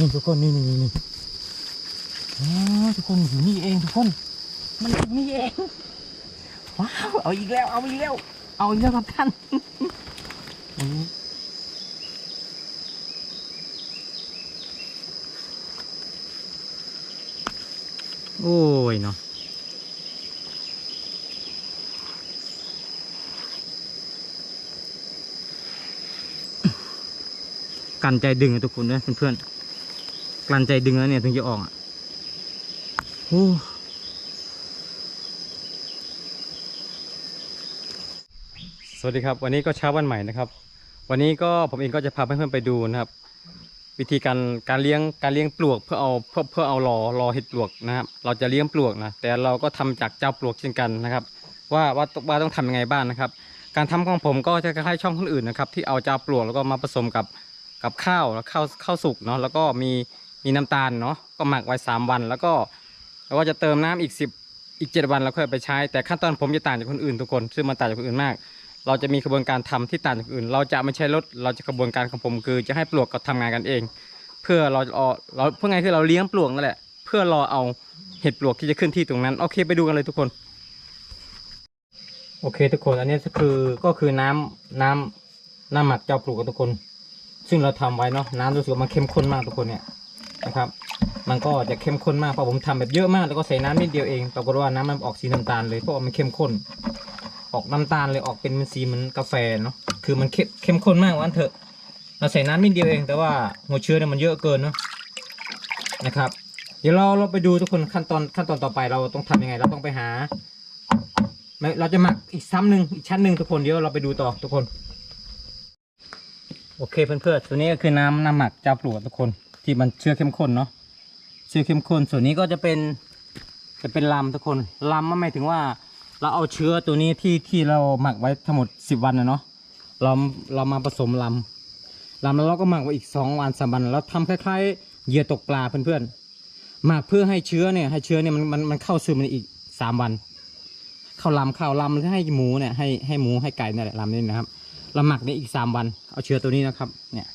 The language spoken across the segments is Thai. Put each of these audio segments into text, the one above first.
นี่ทุกคนนี่นี่นี่นี่อ๋อทุกคนอยู่นี่เองทุกคน มันอยู่นี่เองว้าวเอาอีกแล้วเอาอีกแล้ว เอาอีกแล้วครับท่านโอ้ยเนาะกันใจดึงอะทุกคนนะเพื่อนๆ กลั้นใจดึงแล้วเนี่ยถึงจะออกอะโอ้สวัสดีครับ วันนี้ก็เช้าวันใหม่นะครับ วันนี้ก็ผมเองก็จะพาเพื่อนๆไปดูนะครับ วิธีการการเลี้ยงการเลี้ยงปลวกเพื่อเอาเพื่อเพื่อเอารอรอเห็ดปลวกนะครับ เราจะเลี้ยงปลวกนะแต่เราก็ทำจากเจ้าปลวกเช่นกันนะครับ ว่าว่าว่าต้องทำยังไงบ้างนะครับ การทำของผมก็จะคล้ายๆช่องคนอื่นนะครับ ที่เอาเจ้าปลวกแล้วก็มาผสมกับกับข้าวแล้วข้าวข้าวสุกเนาะแล้วก็มี มีน้ำตาลเนาะก็หมักไว้ 3 วัน แล้วก็แล้วก็จะเติมน้ำอีก 10 อีก 7 วันแล้วค่อยไปใช้ แต่ขั้นตอนผมจะต่างจากคนอื่นทุกคน ซึ่งมันต่างจากคนอื่นมาก เราจะมีกระบวนการทำที่ต่างจากคนอื่น เราจะไม่ใช้รถเราจะกระบวนการของผมคือ จะให้ปลวกก็ทำงานกันเอง เพื่อเราเอาเราเพื่อไงคือเราเลี้ยงปลวกนั่นแหละ เพื่อรอเอาเห็ดปลวกที่จะขึ้นที่ตรงนั้นโอเคไปดูกันเลยทุกคน โอเคทุกคนอันนี้ก็คือก็คือน้ำน้ำน้ำหมักเจ้าปลวกกับทุกคน ซึ่งเราทำไว้เนาะน้ำรู้สึกว่ามันเข้มข้นมากทุกคนเนี่ย นะครับ มันก็จะเข้มข้นมากเพราะผมทำแบบเยอะมากแล้วก็ใส่น้ำนิดเดียวเองปรากฏว่าน้ำมันออกสีน้ำตาลเลยเพราะว่ามันเข้มข้น ออกน้ำตาลเลยออกเป็นสีเหมือนกาแฟเนาะคือมันเข้มเข้มข้นมากวันเถอะ เราใส่น้ำนิดเดียวเอง แต่ว่าหัวเชื้อเนี่ยมันเยอะเกินเนาะนะครับ เดี๋ยวเราเราไปดูทุกคนขั้นตอนขั้นตอนต่อไปเราต้องทำยังไง เราต้องไปหาเราจะหมักอีกซ้ำหนึ่งอีกชั้นหนึ่งทุกคนเดี๋ยวเราไปดูต่อทุกคน โอเคเพื่อนๆตัวนี้ก็คือน้ำน้ำหมักจ้าปลวกทุกคน ที่มันเชื้อเข้มข้นเนาะเชื้อเข้มข้นส่วนนี้ก็จะเป็นจะเป็นลำทุกคนลำมันหมายถึงว่า เราเอาเชื้อตัวนี้ที่ที่เราหมักไว้ทั้งหมดสิบวันนะเนาะเราเรามาผสมลำลำแล้วเราก็หมักไว้อีกสองวันสามวันแล้วทำคล้ายๆเหยื่อตกปลาเพื่อนๆหมักเพื่อให้เชื้อเนี่ยให้เชื้อเนี่ยมันมันมันเข้าซึมในอีกสามวันเข้าลำเข้าลำแล้วให้หมูเนี่ยให้ให้หมูให้ไก่เนี่ยแหละลำนี่นะครับเราหมักนี่อีกสามวัน เอาเชื้อตัวนี้นะครับเนี่ย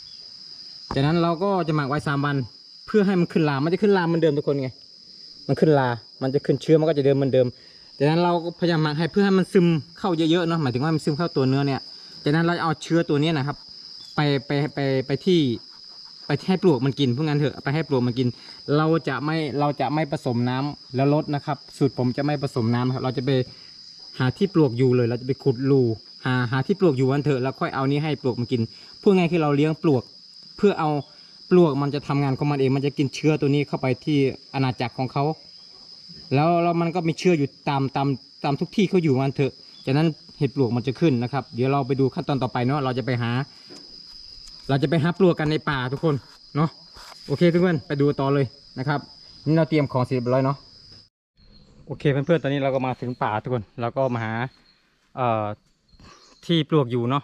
จากนั้นเราก็จะหมักไว้สามวัน เพื่อให้มันขึ้นลา มันจะขึ้นลาเหมือนเดิมทุกคนไง มันขึ้นลา มันจะขึ้นเชื้อมันก็จะเดิมเหมือนเดิม จากนั้นเราก็พยายามหมักให้เพื่อให้มันซึมเข้าเยอะๆเนาะ หมายถึงว่ามันซึมเข้าตัวเนื้อเนี่ย จากนั้นเราเอาเชื้อตัวนี้นะครับ ไปไปไปไปที่ไปให้ปลวกมันกินพวกนั้นเถอะไปให้ปลวกมันกิน เราจะไม่เราจะไม่ผสมน้ำแล้วลดนะครับ สูตรผมจะไม่ผสมน้ำครับ เราจะไปหาที่ปลวกอยู่เลย เราจะไปขุดรูหาหาที่ปลวกอยู่วันเถอะแล้วค่อยเอานี้ให้ปลวกมันกินพูดง่ายคือเราเลี้ยงปลวก เพื่อเอาปลวกมันจะทำงานของมันเองมันจะกินเชื้อตัวนี้เข้าไปที่อาณาจักรของเขา แล้วแล้วมันก็มีเชื้ออยู่ตามตามตามทุกที่เขาอยู่วันเถอะจากนั้นเห็ดปลวกมันจะขึ้นนะครับ เดี๋ยวเราไปดูขั้นตอนต่อไปเนาะเราจะไปหา เราจะไปหาปลวกกันในป่าทุกคนเนาะโอเคทุกคนไปดูต่อเลยนะครับนี่เราเตรียมของเสร็จเรียบร้อยเนาะโอเคเพื่อนๆตอนนี้เราก็มาถึงป่าทุกคนเราก็มาหาเอ่อที่ปลวกอยู่เนาะ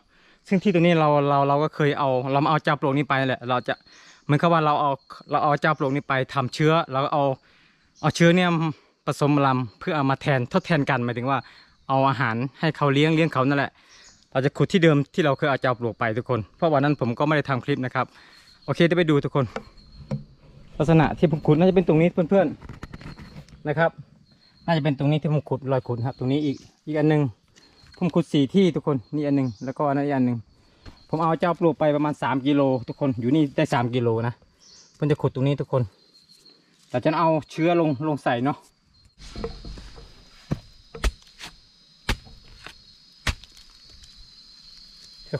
ซึ่งที่ตรงนี้เราเราเราก็เคยเอา เราเอาเจ้าปลวกนี้ไปแหละ เราจะเหมือนกับว่าเราเอาเราเอาเจ้าปลวกนี้ไปทำเชื้อเราก็เอาเอาเชื้อเนี่ยผสมลำเพื่อเอามาแทนทดแทนกันหมายถึงว่าเอาอาหารให้เขาเลี้ยงเลี้ยงเขานั่นแหละ เราจะขุดที่เดิมที่เราเคยเอาเจ้าปลวกไปทุกคน เพราะวันนั้นผมก็ไม่ได้ทำคลิปนะครับ โอเคได้ไปดูทุกคน ลักษณะที่ผมขุดน่าจะเป็นตรงนี้เพื่อนๆนะครับ น่าจะเป็นตรงนี้ที่ผมขุดรอยขุดครับ ตรงนี้อีกอีกอันหนึ่ง ผมขุดสี่ที่ทุกคนนี่อันหนึ่งแล้วก็อันนั้นอีกอันหนึ่งผมเอาเจ้าปลวกไปประมาณสามกิโลทุกคนอยู่นี่ได้สามกิโลนะเพิ่นจะขุดตรงนี้ทุกคน แต่จะเอาเชื้อลงลงใส่เนาะ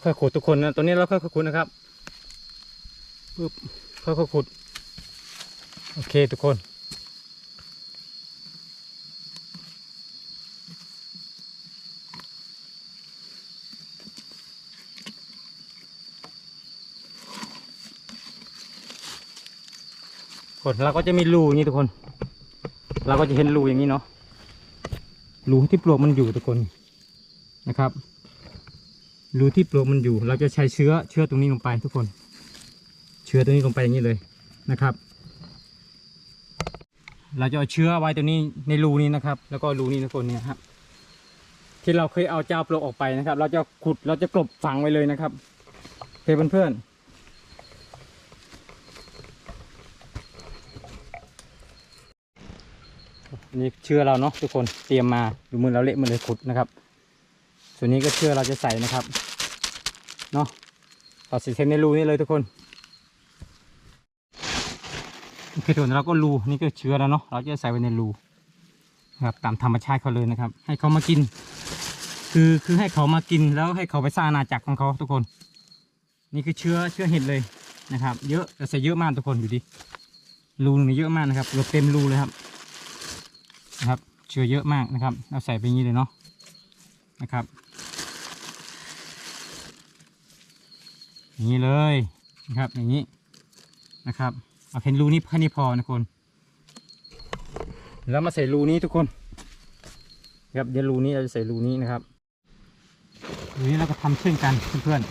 ค่อยๆขุดทุกคนนะตรงนี้เราค่อยๆขุดนะครับปึ๊บค่อยๆขุด โอเคทุกคน คนเราก็จะมีรูอย่างนี้ทุกคน เราก็จะเห็นรูอย่างนี้เนาะรูที่ปลวกมันอยู่ทุกคนนะครับรูที่ปลวกมันอยู่ เราจะใช้เชื้อเชื้อตรงนี้ลงไปทุกคน เชื้อตรงนี้ลงไปอย่างนี้เลยนะครับ เราจะเอาเชื้อไว้ตรงนี้ในรูนี้นะครับ แล้วก็รูนี้ทุกคนเนี่ยครับที่เราเคยเอาเจ้าปลวกออกไปนะครับ เราจะขุดเราจะกลบฝังไว้เลยนะครับโอเคเพื่อนๆ นนี้เชื้อเราเนาะทุกคนเตรียมมาดูมือเราเละมือเลยขุดนะครับ ส่วนนี้ก็เชื้อเราจะใส่นะครับเนาะต่อใส่เทในรูนี่เลยทุกคนโอเคทุนเราก็รูนี่ก็เชื้อแล้วเนาะเราจะใส่ไว้ในรูนะครับตามธรรมชาติเขาเลยนะครับ ให้เขามากิน คือคือให้เขามากินแล้วให้เขาไปสร้างอาณาจักรของเขาทุกคน นี่คือเชื้อเชื้อเห็ดเลยนะครับ เยอะแต่ใส่เยอะมากทุกคนอยู่ดิรูหนึงนี่เยอะมากนะครับเกือบเต็มรูเลยครับ นะครับ เชื้อเยอะมากนะครับ เราใส่ไปงี้เลยเนาะนะครับอย่างนี้เลยนะครับอย่างนี้นะครับเอาเห็นรูนี้แค่นี้พอนะคนแล้วมาใส่รูนี้ทุกคนครับเดี๋ยวรูนี้เราจะใส่รูนี้นะครับรูนี้เราก็ทำเช่นกันเพื่อน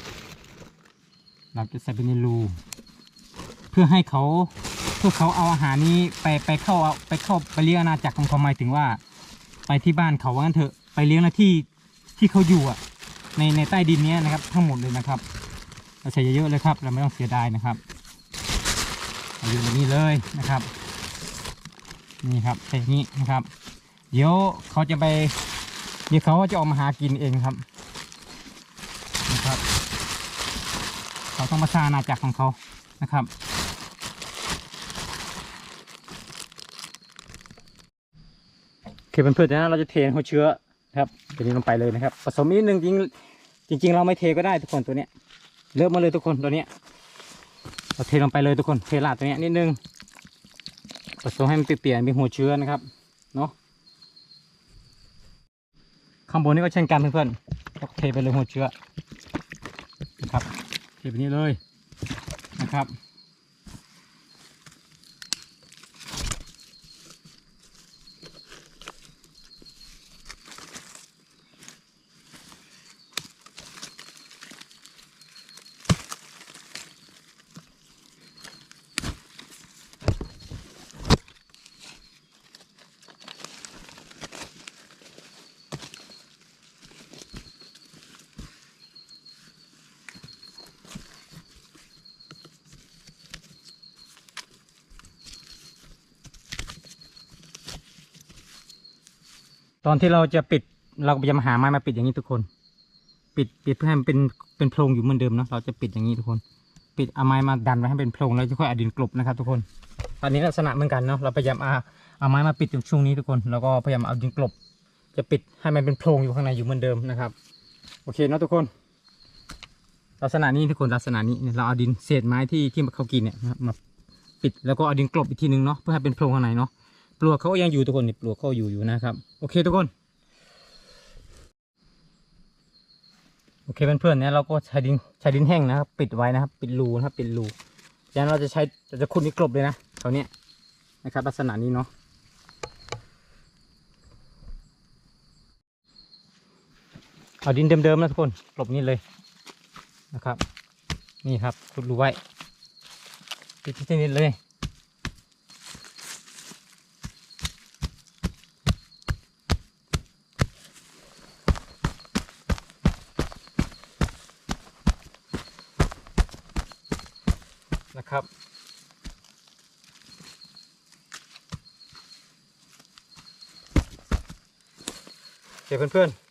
ๆเราจะใส่ไปในรูเพื่อให้เขา พื่อเขาเอาอาหารนี้ไปไปเข้าเอาไปเข้าไปเลี้ยงอาณาจักรของเขาหมายถึงว่า ไปที่บ้านเขาว่างั้นเถอะไปเลี้ยงหน้าที่ที่เขาอยู่อะ ในในใต้ดินเนี้ยนะครับ ทั้งหมดเลยนะครับเราใส่เยอะๆเลยครับ เราไม่ต้องเสียดายนะครับเอาอยู่แบบนี้เลยนะครับ นี่ครับใส่อย่างนี้นะครับ เดี๋ยวเขาจะไป เดี๋ยวเขาจะออกมาหากินเองครับนะครับ เขาต้องมาสร้างอาณาจักรของเขานะครับ โอเคเพื่อนๆนะเราจะเทหัวเชื้อนะครับตัวนี้ลงไปเลยนะครับ ผสมนิดนึงจริงจริง ๆ เราไม่เทก็ได้ทุกคนตัวเนี้ยเลิกมาเลยทุกคนตัวเนี้ยเราเทลงไปเลยทุกคนเทลาดตัวเนี้ยนิดนึงผสมให้มันเปลี่ยนๆเป็นหัวเชื้อนะครับเนาะข้างบนนี่ก็เช่นกันเพื่อนๆก็เทไปเลยหัวเชื้อนะครับเทไปนี้เลยนะครับ ตอนที่เราจะปิดเราจะมาหาไม้มาปิดอย่างนี้ทุกคน ปิดปิดเพื่อให้มันเป็นเป็นโพรงอยู่เหมือนเดิมเนาะเราจะปิดอย่างนี้ทุกคน ปิดเอาไม้มาดันไว้ให้เป็นโพรงแล้วจะค่อยเอาดินกลบนะครับทุกคน อันนี้ลักษณะเหมือนกันเนาะเราพยายามเอาเอาไม้มาปิดตรงช่วงนี้ทุกคน แล้วก็พยายามเอาดินกลบ จะปิดให้มันเป็นโพรงอยู่ข้างในอยู่เหมือนเดิมนะครับโอเคเนาะทุกคน ลักษณะนี้ทุกคนลักษณะนี้เราเอาดินเศษไม้ที่ที่เขากินเนี่ยมาปิดแล้วก็เอาดินกลบอีกทีนึงเนาะเพื่อให้เป็นโพรงข้างในเนาะ ปลวกเขาก็ยังอยู่ทุกคนนี่ปลวกเขาอยู่อยู่นะครับ โอเคทุกคน โอเคเพื่อนๆเนี่ยเราก็ใช้ดินใช้ดินแห้งนะครับ ปิดไว้นะครับ ปิดรูนะครับ ปิดรูจากนั้นเราจะใช้เราจะขุดนี่กลบเลยนะแถวเนี้ยนะครับ ลักษณะนี้เนาะเอาดินเดิมๆนะทุกคนกลบนี่เลยนะครับ นี่ครับขุดรูไว้ปิดที่นี่เลย นะครับเดี๋ยวเพื่อนๆ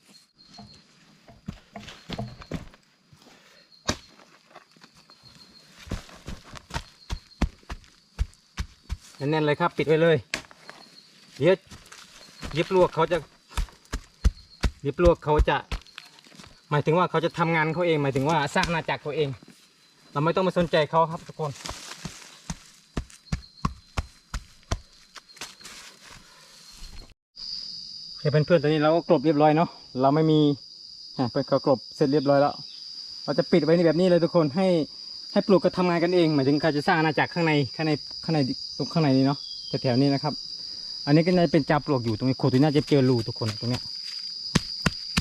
แน่นๆเลยครับปิดไว้เลย เดี๋ยวเยวปลวกเขาจะเยวปลวกเขาจะ หมายถึงว่าเขาจะทำงานเขาเอง หมายถึงว่าสร้างอาณาจักรเขาเอง เราไม่ต้องไปสนใจเขาครับทุกคนโอเคเพื่อนๆตอนนี้เราก็กลบเรียบร้อยเนาะเราไม่มีอะเป็นก็กลบเสร็จเรียบร้อยแล้ว เราจะปิดไว้ในแบบนี้เลยทุกคนให้ให้ปลูกก็ทำงานกันเองหมายถึงเขาจะสร้างอาณาจักรข้างในข้างในข้างในตรงข้างในนี้เนาะแถวๆนี้นะครับ อันนี้ก็น่าจะเป็นจาปลวกอยู่ตรงนี้โคตรน่าจะเจอรูทุกคนตรงเนี้ย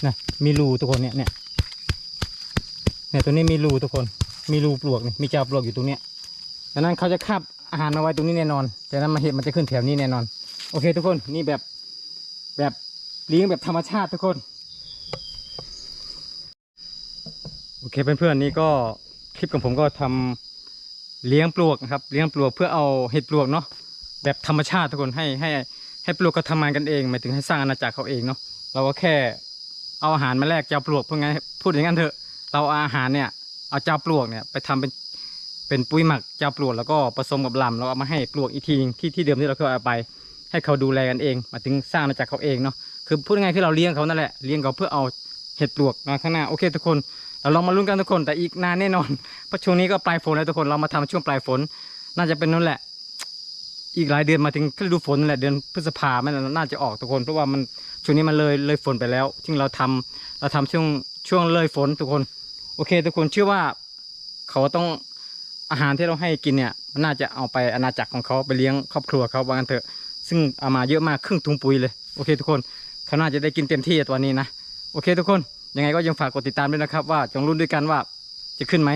นะมีรูทุกคนเนี่ยเนี่ยเนี่ยตัวนี้มีรูทุกคน มีรูปลวกนี่มีเจาปลวกอยู่ตรงเนี้ยดังนั้นเขาจะคาบอาหารมาไว้ตรงนี้แน่นอนจากนั้นมาเห็ดมันจะขึ้นแถวนี้แน่นอน โอเค ทุกคนนี่แบบแบบเลี้ยงแบบธรรมชาติทุกคน โอเคเพื่อนๆนี่ก็คลิปของผมก็ทำเลี้ยงปลวกนะครับ เลี้ยงปลวกเพื่อเอาเห็ดปลวกเนาะแบบธรรมชาติทุกคนให้ให้ให้ปลวกเขาทำงานกันเองหมายถึงให้สร้างอาณาจักรเขาเองเนาะเราก็แค่เอาอาหารมาแลกเจ้าปลวกพูดงั้นพูดอย่างนั้นเถอะ เราเอาอาหารเนี่ย เอาเจ้าปลวกเนี่ยไปทำเป็นเป็นปุ๋ยหมักเจ้าปลวกแล้วก็ผสมกับลำแล้วเอามาให้ปลวกอีกทีที่ที่เดิมที่เราเคยเอาไป ให้เขาดูแลกันเองมาถึงสร้างอาณากเขาเองเนาะคือพูดง่ายๆคือเราเลี้ยงเขานั่นแหละเลี้ยงเขาเพื่อเอาเห็ดปลวกมาข้างหน้าโอเคทุกคน เราลองมาลุ้นกันทุกคนแต่อีกนานแน่นอนเพราะช่วงนี้ก็ปลายฝนแล้วทุกคนเรามาทำช่วงปลายฝน น่าจะเป็นนั่นแหละ อีกหลายเดือนมาถึงฤดูฝนนั่นแหละเดือนพฤษภามันน่าจะออกทุกคน เพราะว่ามันช่วงนี้มันเลยเลยฝนไปแล้วซึ่งเราทำเราทำช่วงช่วงเลยฝนทุกคน โอเค ทุกคนเชื่อว่าเขาต้องอาหารที่เราให้กินเนี่ยมันน่าจะเอาไปอาณาจักรของเขาไปเลี้ยงครอบครัวเขาว่างันเถอะ ซึ่งเอามาเยอะมากครึ่งถุงปุ๋ยเลยโอเค ทุกคนเขาน่าจะได้กินเต็มที่ตัวนี้นะโอเค ทุกคนยังไงก็ยังฝากกดติดตามด้วยนะครับ ว่าจงรุ่นด้วยกันว่าจะขึ้นไหม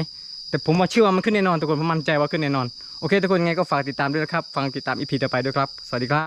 แต่ผมว่าเชื่อว่ามันขึ้นแน่นอนทุกคนผมมั่นใจว่าขึ้นแน่นอนโอเคทุกคนยังไงก็ฝากติดตามด้วยนะครับ ฟังติดตามอีพีต่อไปด้วยครับ สวัสดีครับ